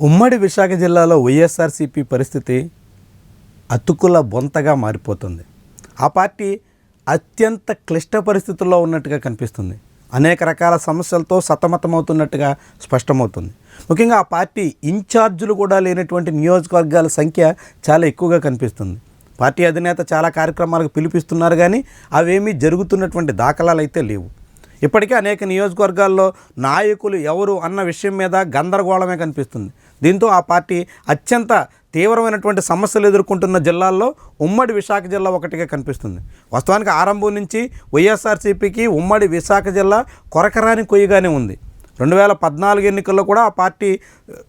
ఉమ్మడి విశాఖ జిల్లాలో వైఎస్ఆర్సీపీ పరిస్థితి అతుకుల బొంతగా మారిపోతుంది. ఆ పార్టీ అత్యంత క్లిష్ట పరిస్థితుల్లో ఉన్నట్టుగా కనిపిస్తుంది. అనేక రకాల సమస్యలతో సతమతమవుతున్నట్టుగా స్పష్టమవుతుంది. ముఖ్యంగా ఆ పార్టీ ఇన్ఛార్జీలు కూడా లేనటువంటి నియోజకవర్గాల సంఖ్య చాలా ఎక్కువగా కనిపిస్తుంది. పార్టీ అధినేత చాలా కార్యక్రమాలకు పిలిపిస్తున్నారు కానీ అవేమీ జరుగుతున్నటువంటి దాఖలాలు అయితే లేవు. ఇప్పటికే అనేక నియోజకవర్గాల్లో నాయకులు ఎవరు అన్న విషయం మీద గందరగోళమే కనిపిస్తుంది. దీంతో ఆ పార్టీ అత్యంత తీవ్రమైనటువంటి సమస్యలు ఎదుర్కొంటున్న జిల్లాల్లో ఉమ్మడి విశాఖ జిల్లా ఒకటిగా కనిపిస్తుంది. వాస్తవానికి ఆరంభం నుంచి వైఎస్ఆర్సీపీకి ఉమ్మడి విశాఖ జిల్లా కొరకరాని కొయ్యగానే ఉంది. రెండు వేల పద్నాలుగు ఎన్నికల్లో కూడా ఆ పార్టీ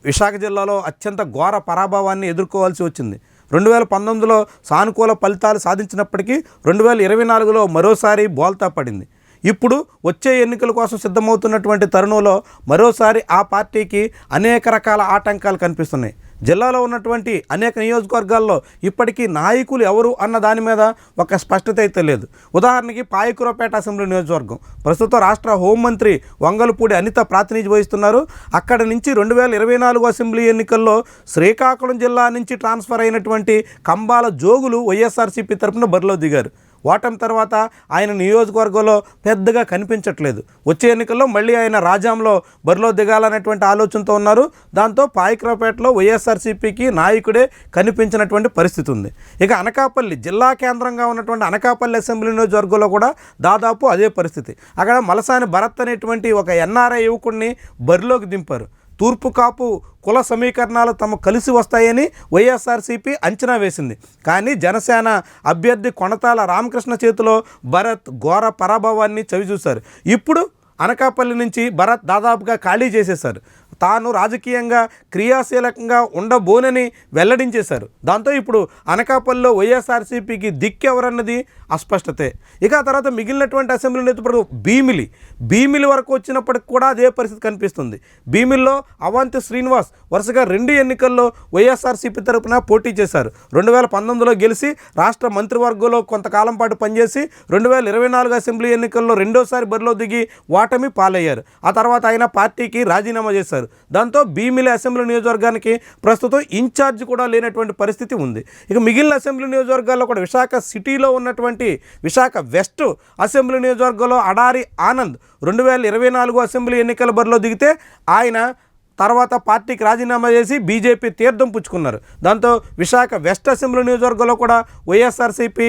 విశాఖ జిల్లాలో అత్యంత ఘోర పరాభవాన్ని ఎదుర్కోవాల్సి వచ్చింది. రెండు వేల పంతొమ్మిదిలో సానుకూల ఫలితాలు సాధించినప్పటికీ రెండు వేల ఇరవై నాలుగులో మరోసారి బోల్తా పడింది. ఇప్పుడు వచ్చే ఎన్నికల కోసం సిద్ధమవుతున్నటువంటి తరుణంలో మరోసారి ఆ పార్టీకి అనేక రకాల ఆటంకాలు కనిపిస్తున్నాయి. జిల్లాలో ఉన్నటువంటి అనేక నియోజకవర్గాల్లో ఇప్పటికీ నాయకులు ఎవరు అన్న దాని మీద ఒక స్పష్టత అయితే లేదు. ఉదాహరణకి పాయకురపేట అసెంబ్లీ నియోజకవర్గం. ప్రస్తుతం రాష్ట్ర హోంమంత్రి వంగలపూడి అనిత ప్రాతినిధ్యం వహిస్తున్నారు. అక్కడి నుంచి రెండు వేల ఇరవై నాలుగు అసెంబ్లీ ఎన్నికల్లో శ్రీకాకుళం జిల్లా నుంచి ట్రాన్స్ఫర్ అయినటువంటి కంబాల జోగులు వైఎస్ఆర్సీపీ తరపున బరిలో దిగారు. ఓటమి తర్వాత ఆయన నియోజకవర్గంలో పెద్దగా కనిపించట్లేదు. వచ్చే ఎన్నికల్లో మళ్ళీ ఆయన రాజాంలో బరిలో దిగాలనేటువంటి ఆలోచనతో ఉన్నారు. దాంతో పాయకరావుపేటలో వైఎస్ఆర్సీపీకి నాయకుడే కనిపించినటువంటి పరిస్థితి ఉంది. ఇక అనకాపల్లి జిల్లా కేంద్రంగా ఉన్నటువంటి అనకాపల్లి అసెంబ్లీ నియోజకవర్గంలో కూడా దాదాపు అదే పరిస్థితి. అక్కడ మలసాని భరత్ అనేటువంటి ఒక ఎన్ఆర్ఐ యువకుడిని బరిలోకి దింపారు. తూర్పు కాపు కుల సమీకరణాలు తమ కలిసి వస్తాయని వైఎస్ఆర్సీపీ అంచనా వేసింది. కానీ జనసేన అభ్యర్థి కొనతాల రామకృష్ణ చేతిలో భరత్ ఘోర పరాభవాన్ని చవిచూశారు. ఇప్పుడు అనకాపల్లి నుంచి భరత్ దాదాపుగా ఖాళీ చేసేశారు. తాను రాజకీయంగా క్రియాశీలకంగా ఉండబోనని వెల్లడించేశారు. దాంతో ఇప్పుడు అనకాపల్లిలో వైఎస్ఆర్సీపీకి దిక్కెవరన్నది అస్పష్టతే. ఇక ఆ తర్వాత మిగిలినటువంటి అసెంబ్లీ నేతప్పుడు భీమిలి. భీమిలి వరకు వచ్చినప్పటికి కూడా అదే పరిస్థితి కనిపిస్తుంది. భీమిల్లో అవంతి శ్రీనివాస్ వరుసగా రెండు ఎన్నికల్లో వైఎస్ఆర్సీపీ తరపున పోటీ చేశారు. రెండు వేల పంతొమ్మిదిలో గెలిచి రాష్ట్ర మంత్రివర్గంలో కొంతకాలం పాటు పనిచేసి రెండు వేల ఇరవై నాలుగు అసెంబ్లీ ఎన్నికల్లో రెండోసారి బరిలో దిగి ఓటమి పాలయ్యారు. ఆ తర్వాత ఆయన పార్టీకి రాజీనామా చేశారు. దాంతో భీమిలి అసెంబ్లీ నియోజకవర్గానికి ప్రస్తుతం ఇన్ఛార్జ్ కూడా లేనటువంటి పరిస్థితి ఉంది. ఇక మిగిలిన అసెంబ్లీ నియోజకవర్గాల్లో కూడా విశాఖ సిటీలో ఉన్నటువంటి విశాఖ వెస్ట్ అసెంబ్లీ నియోజకవర్గంలో అడారి ఆనంద్ రెండు వేల ఇరవై నాలుగు అసెంబ్లీ ఎన్నికల బరిలో దిగితే ఆయన తర్వాత పార్టీకి రాజీనామా చేసి బీజేపీ తీర్థం పుచ్చుకున్నారు. దాంతో విశాఖ వెస్ట్ అసెంబ్లీ నియోజకవర్గంలో కూడా వైఎస్ఆర్సీపీ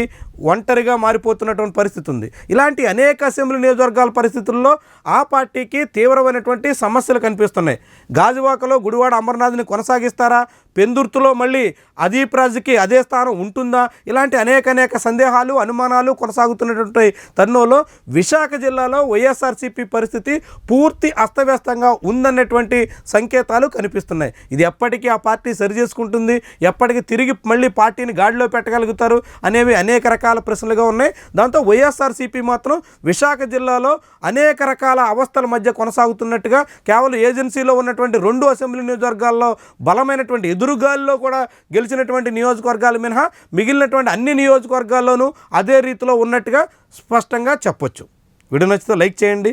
ఒంటరిగా మారిపోతున్నటువంటి పరిస్థితి ఉంది. ఇలాంటి అనేక అసెంబ్లీ నియోజకవర్గాల పరిస్థితుల్లో ఆ పార్టీకి తీవ్రమైనటువంటి సమస్యలు కనిపిస్తున్నాయి. గాజువాకలో గుడివాడ అమర్నాథ్ని కొనసాగిస్తారా? పెందుర్తులో మళ్ళీ అదీప్ రాజుకి అదే స్థానం ఉంటుందా? ఇలాంటి అనేక అనేక సందేహాలు అనుమానాలు కొనసాగుతున్నటువంటి తరుణంలో విశాఖ జిల్లాలో వైఎస్ఆర్సీపీ పరిస్థితి పూర్తి అస్తవ్యస్తంగా ఉందన్నటువంటి సంకేతాలు కనిపిస్తున్నాయి. ఇది ఎప్పటికీ ఆ పార్టీ సరి చేసుకుంటుంది ఎప్పటికీ తిరిగి మళ్ళీ పార్టీని గాడిలో పెట్టగలుగుతారు అనేవి అనేక రకాల ప్రశ్నలుగా ఉన్నాయి. దాంతో వైఎస్ఆర్సీపీ మాత్రం విశాఖ జిల్లాలో అనేక రకాల అవస్థల మధ్య కొనసాగుతున్నట్టుగా కేవలం ఏజెన్సీలో ఉన్నటువంటి రెండు అసెంబ్లీ నియోజకవర్గాల్లో బలమైనటువంటి ఎదురుగాల్లో కూడా గెలిచినటువంటి నియోజకవర్గాలు మినహా మిగిలినటువంటి అన్ని నియోజకవర్గాల్లోనూ అదే రీతిలో ఉన్నట్టుగా స్పష్టంగా చెప్పొచ్చు. వీడియో నచ్చితే లైక్ చేయండి.